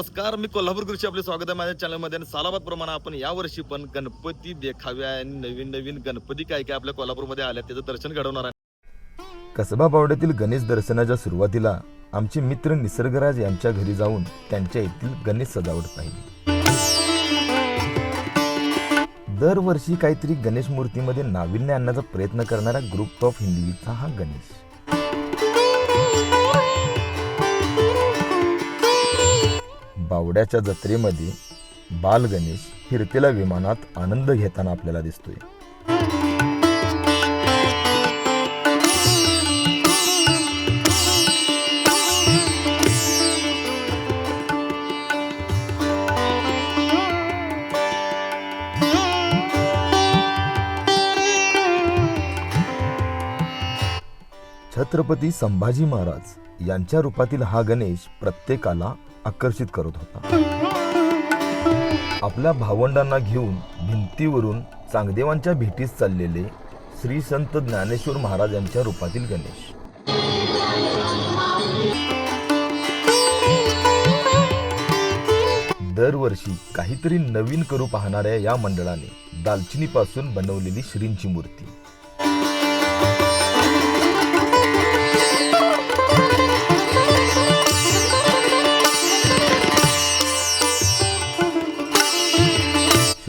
नमस्कार मी कोल्हापूर कृषी आपले स्वागत आहे माझ्या चॅनलमध्ये. आणि सालाबाद प्रमाणे आपण यावर्षी पण गणपती देखाव्या आणि नवीन नवीन गणपती काय काय आपल्या कोल्हापूरमध्ये आल्या त्याचं दर्शन घडवणार आहे. कसबा पावड्यातील गणेश दर्शनाच्या सुरुवातीला आमचे मित्र निसर्गराज यांच्या घरी जाऊन त्यांच्या येथील गणेश सजावट पाहिली. दरवर्षी काहीतरी गणेश मूर्तीमध्ये नाविन्य आणण्याचा प्रयत्न करणारा ग्रुप ऑफ हिंदीचा हा गणेश. बावड्याच्या जत्रेमध्ये बाल गणेश विमानात आनंद घेताना आपल्याला दिसतोय. छत्रपती संभाजी महाराज यांच्या रूपातील हा गणेश प्रत्येकाला आकर्षित करत होता. आपल्या भावंडांना घेऊन भिंतीवरून चांगदेवांच्या भेटीस चाललेले श्री संत ज्ञानेश्वर महाराज यांच्या रूपातील गणेश. दरवर्षी काहीतरी नवीन करू पाहणाऱ्या या मंडळाने दालचिनीपासून बनवलेली श्रींची मूर्ती.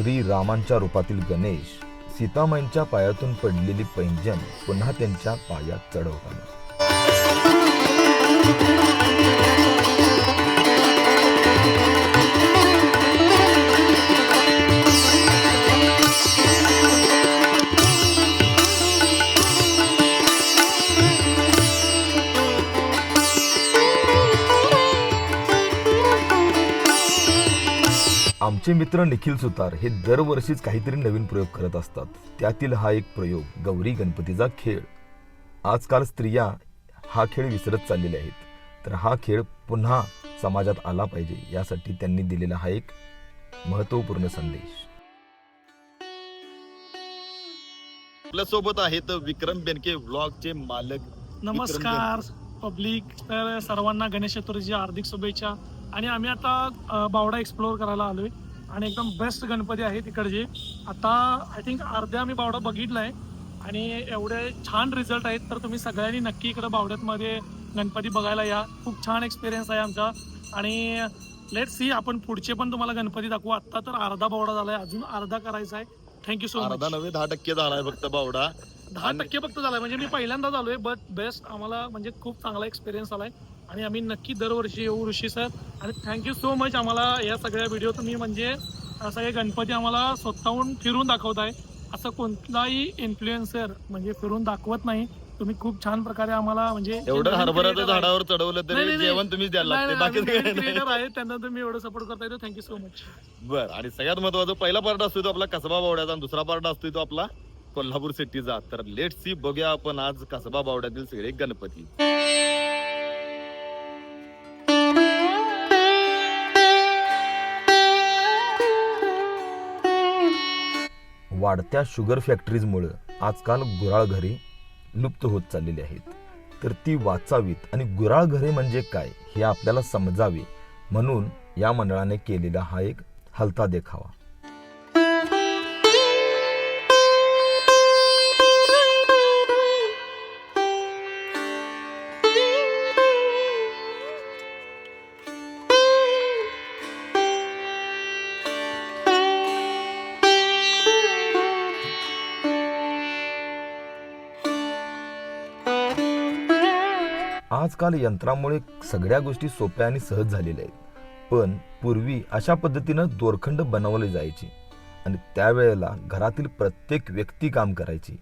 श्री रामांच्या रूपातील गणेश सीतामाईंच्या पायातून पडलेली पैंजण पुन्हा त्यांच्या पायात चढवताना आमचे मित्र निखिल सुतार हे दरवर्षीच काहीतरी नवीन प्रयोग करत असतात. त्यातील हा एक प्रयोग गौरी गणपतीचा खेळ. आजकाल स्त्रिया हा खेळ विसरत चाललेले आहेत. तर हा खेळ पुन्हा समाजात आला पाहिजे यासाठी त्यांनी दिलेला हा एक महत्त्वपूर्ण संदेश. आपल्यासोबत आहेत विक्रम बेनके व्लॉगचे मालक. नमस्कार पब्लिक तर सर्वांना गणेश चतुर्थीच्या हार्दिक शुभेच्छा. आणि आम्ही आता बावडा एक्सप्लोअर करायला आलोय. आणि एकदम बेस्ट गणपती आहे तिकडचे आता आय थिंक अर्ध्या आम्ही बावडा बघितलाय. आणि एवढे छान रिझल्ट आहेत. तर तुम्ही सगळ्यांनी नक्की इकडं बावड्यातमध्ये गणपती बघायला या. खूप छान एक्सपिरियन्स आहे आमचा. आणि लेट सी आपण पुढचे पण तुम्हाला गणपती दाखवू. आत्ता तर अर्धा बावडा झालाय. अजून अर्धा करायचा आहे. थँक्यू सो अर्धा मच नव्हे दहा टक्के झालाय फक्त बावडा. दहा टक्के फक्त झालाय. म्हणजे मी पहिल्यांदाच आलोय बट बेस्ट आम्हाला म्हणजे खूप चांगला एक्सपिरियन्स आलाय. आणि आम्ही नक्की दरवर्षी येऊ ऋषी सर. आणि थँक्यू सो मच आम्हाला या सगळ्या व्हिडिओ तुम्ही म्हणजे सगळे गणपती आम्हाला स्वतःहून फिरून दाखवताय. असं कोणताही इन्फ्लुएन्सर म्हणजे फिरून दाखवत नाही. तुम्ही खूप छान प्रकारे आम्हाला म्हणजे एवढं आहे- झाडावर चढवलं तरी. जेवण तुम्हीच द्यायला लागते. बाकी आहे त्यांना तुम्ही एवढं सपोर्ट करता येतो थँक्यू सो मच बर आणि सगळ्यात महत्त्वाचा पहिला पार्ट असतो तो आपला कसबा बावड्याचा आणि दुसरा पार्ट असतो तो आपला कोल्हापूर सिटीचा तर लेट सी बघूया आपण आज कसबा बावड्यातील सगळे गणपती. वाढत्या शुगर फॅक्टरीजमुळं आजकाल गुराळघरे लुप्त होत चाललेली आहेत. तर ती वाचावीत आणि गुराळघरे म्हणजे काय हे आपल्याला समजावे म्हणून या मंडळाने केलेला हा एक हलता देखावा. आजकाल यंत्रामुळे सगळ्या गोष्टी सोप्या आणि सहज झालेल्या आहेत. पण पूर्वी अशा पद्धतीनं दोरखंड बनवले जायचे आणि त्यावेळेला घरातील प्रत्येक व्यक्ती काम करायची.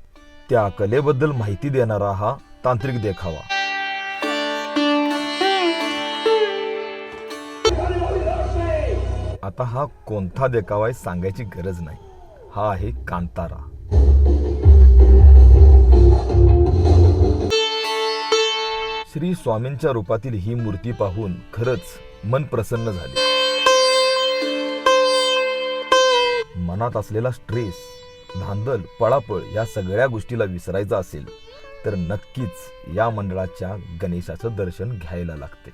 त्या कलेबद्दल माहिती देणारा हा तांत्रिक देखावा. आता हा कोणता देखावा आहे सांगायची गरज नाही. हा आहे कांतारा. श्री स्वामींच्या रूपातील ही मूर्ती पाहून खरंच मन प्रसन्न झाले. मनात असलेला स्ट्रेस धांदल पळापळ या सगळ्या गोष्टीला विसरायचं असेल तर नक्कीच या मंडळाच्या गणेशाचं दर्शन घ्यायला लागते.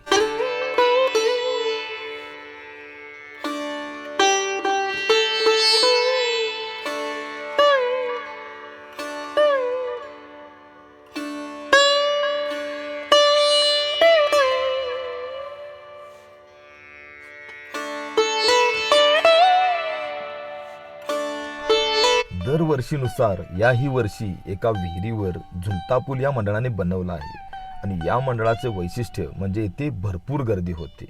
दरवर्षीनुसार याही वर्षी एका विहिरीवर झुलता पूल या मंडळाने बनवला आहे. आणि या मंडळाचे वैशिष्ट्य म्हणजे येथे भरपूर गर्दी होते.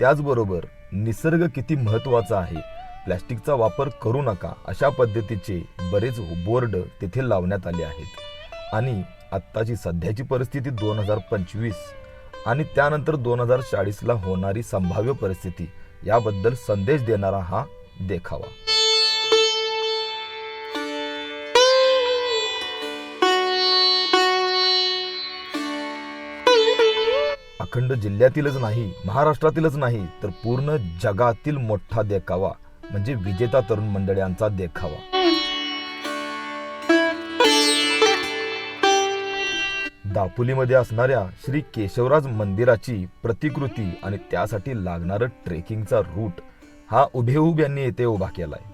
त्याचबरोबर निसर्ग किती महत्त्वाचा आहे प्लॅस्टिकचा वापर करू नका अशा पद्धतीचे बरेच बोर्ड तेथे लावण्यात आले आहेत. आणि आत्ताची सध्याची परिस्थिती दोन हजार पंचवीस आणि त्यानंतर दोन हजार चाळीसला होणारी संभाव्य परिस्थिती याबद्दल संदेश देणारा हा देखावा. अखंड जिल्ह्यातीलच नाही महाराष्ट्रातीलच नाही तर पूर्ण जगातील मोठा देखावा. म्हणजे विजेता तरुण मंडळांचा देखावा. दापोलीमध्ये असणाऱ्या श्री केशवराज मंदिराची प्रतिकृती आणि त्यासाठी लागणारं ट्रेकिंगचा रूट हा उभेहूब यांनी येथे उभा केलाय.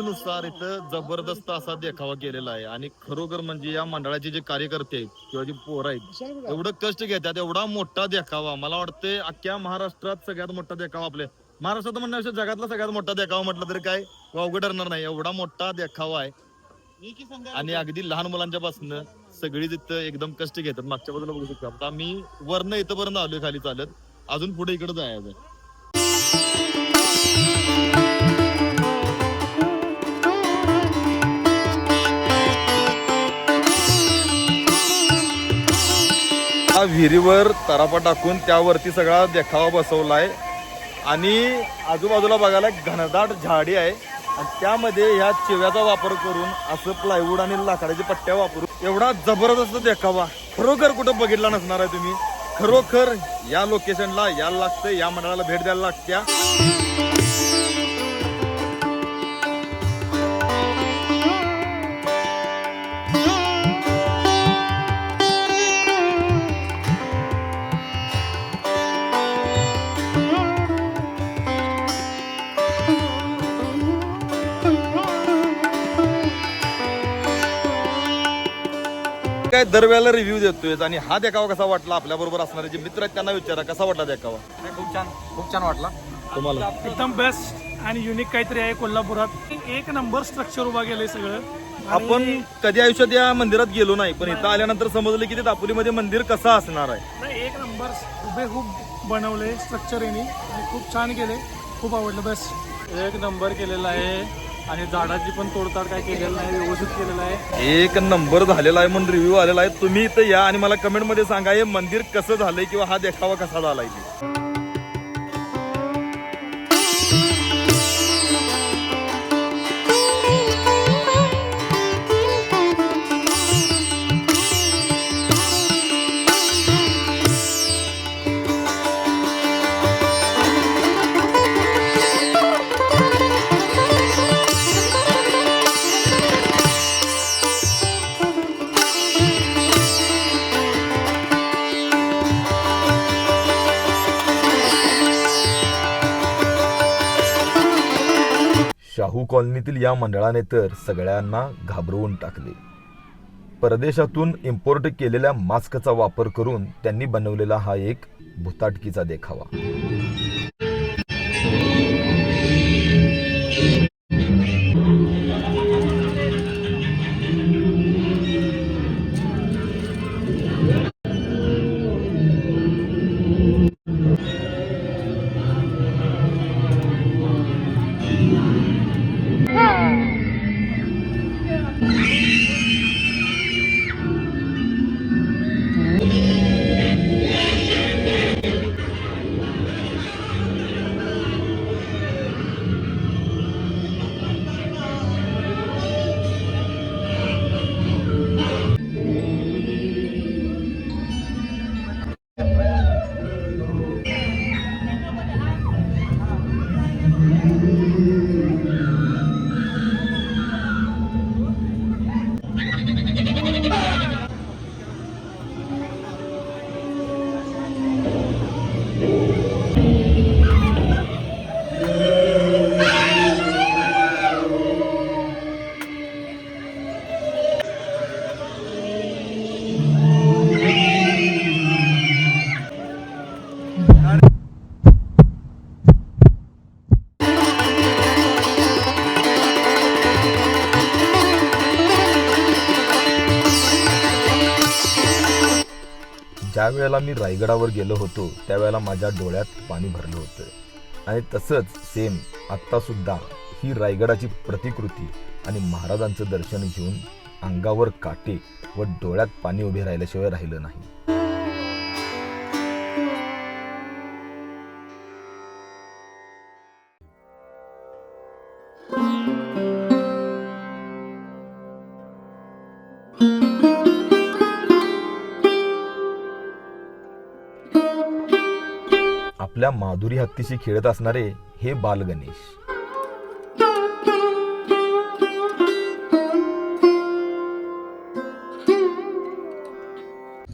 दरवर्षीनुसार इथं जबरदस्त असा देखावा केलेला आहे. आणि खरोखर म्हणजे या मंडळाचे जे कार्यकर्ते आहेत किंवा जे पोर आहेत एवढं कष्ट घेतात एवढा मोठा देखावा. मला वाटतंय अख्ख्या महाराष्ट्रात सगळ्यात मोठा देखावा आपल्या महाराष्ट्रात म्हणण्यापेक्षा जगातला सगळ्यात मोठा देखावा म्हटलं तरी काय अवघड ठरणार नाही. एवढा मोठा देखावा आहे. आणि अगदी लहान मुलांच्या पासून सगळी तिथं एकदम कष्ट घेतात. मागच्या बाजूला बघू शकतो. आता मी वरनं इथंपर्यंत आलोय खाली चालत. अजून पुढे इकडे जायचं हा विहिरीवर तरापा टाकून त्यावरती सगळा देखावा बसवलाय. आणि आजूबाजूला बघायला एक घनदाट झाडी आहे. आणि त्यामध्ये ह्या चिव्याचा वापर करून असं प्लायवूड आणि लाकडाच्या पट्ट्या वापरून एवढा जबरदस्त देखावा खरोखर कुठं बघितला नसणार आहे तुम्ही. खरोखर या लोकेशनला यायला लागतं या मंडळाला भेट द्यायला लागत्या. काय दरवेळेला रिव्ह्यू देतोय आणि हा देखावा कसा वाटला आपल्या बरोबर असणारे जे मित्र आहेत त्यांना विचारा कसा वाटला देखावा? खूप छान खूप छान वाटला. तुम्हाला? एकदम बेस्ट आणि युनिक काहीतरी आहे कोल्हापुरात. एक नंबर स्ट्रक्चर उभा केलंय सगळं. आपण कधी आयुष्यात या मंदिरात गेलो नाही पण इथं आल्यानंतर समजलं की ते दापोलीमध्ये मंदिर कसं असणार आहे. नाही, एक नंबर हुबेहूब बनवले स्ट्रक्चर यांनी आणि खूप छान केले खूप आवडलं बेस्ट एक नंबर केलेला आहे आणि झाडाची पण तोडताड काय केलेलं नाही व्यवस्थित केलेलं आहे. एक नंबर झालेला आहे म्हणून रिव्ह्यू आलेला आहे. तुम्ही इथं या आणि मला कमेंटमध्ये सांगा हे मंदिर कसं झालंय किंवा हा देखावा कसा झालाय? कॉलनीतील या मंडळाने तर सगळ्यांना घाबरवून टाकले. परदेशातून इम्पोर्ट केलेल्या मास्कचा वापर करून त्यांनी बनवलेला हा एक भुताटकीचा देखावा. वेळेला मी रायगडावर गेलो होतो त्यावेळेला माझ्या डोळ्यात पाणी भरलं होतं. आणि तसंच सेम आत्तासुद्धा ही रायगडाची प्रतिकृती आणि महाराजांचं दर्शन घेऊन अंगावर काटे व डोळ्यात पाणी उभे राहिल्याशिवाय राहिलं नाही. आपल्या माधुरी हत्तीशी खेळत असणारे हे बाल गणेश.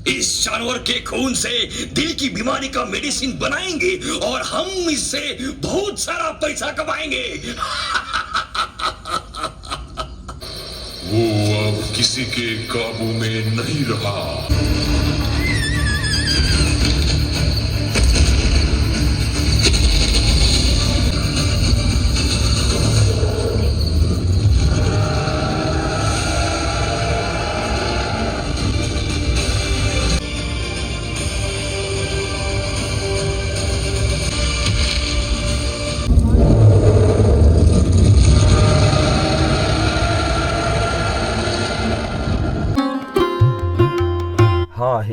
इस जानवर के खून से दिल की बीमारी का मेडिसिन बनाएंगे और हम इससे बहुत सारा पैसा कमाएंगे। वो अब किसी के काबू में नहीं रहा।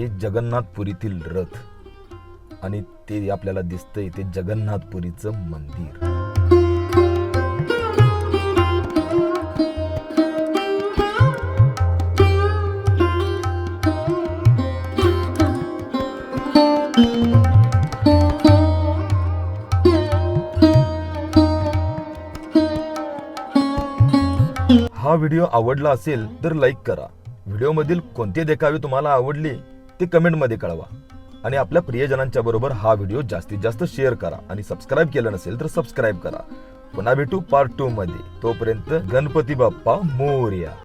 जगन्नाथपुरीतील रथ. आणि ते आपल्याला दिसतंय ते जगन्नाथपुरीचं मंदिर. हा व्हिडिओ आवडला असेल तर लाईक करा. व्हिडिओमधील कोणते देखावे तुम्हाला आवडले? ते कमेंटमध्ये कळवा. आणि आपल्या प्रियजनांच्या बरोबर हा व्हिडिओ जास्तीत जास्त शेअर करा आणि सबस्क्राईब केलं नसेल तर सबस्क्राईब करा. पुन्हा भेटू पार्ट टू मध्ये. तोपर्यंत गणपती बाप्पा मोर्या.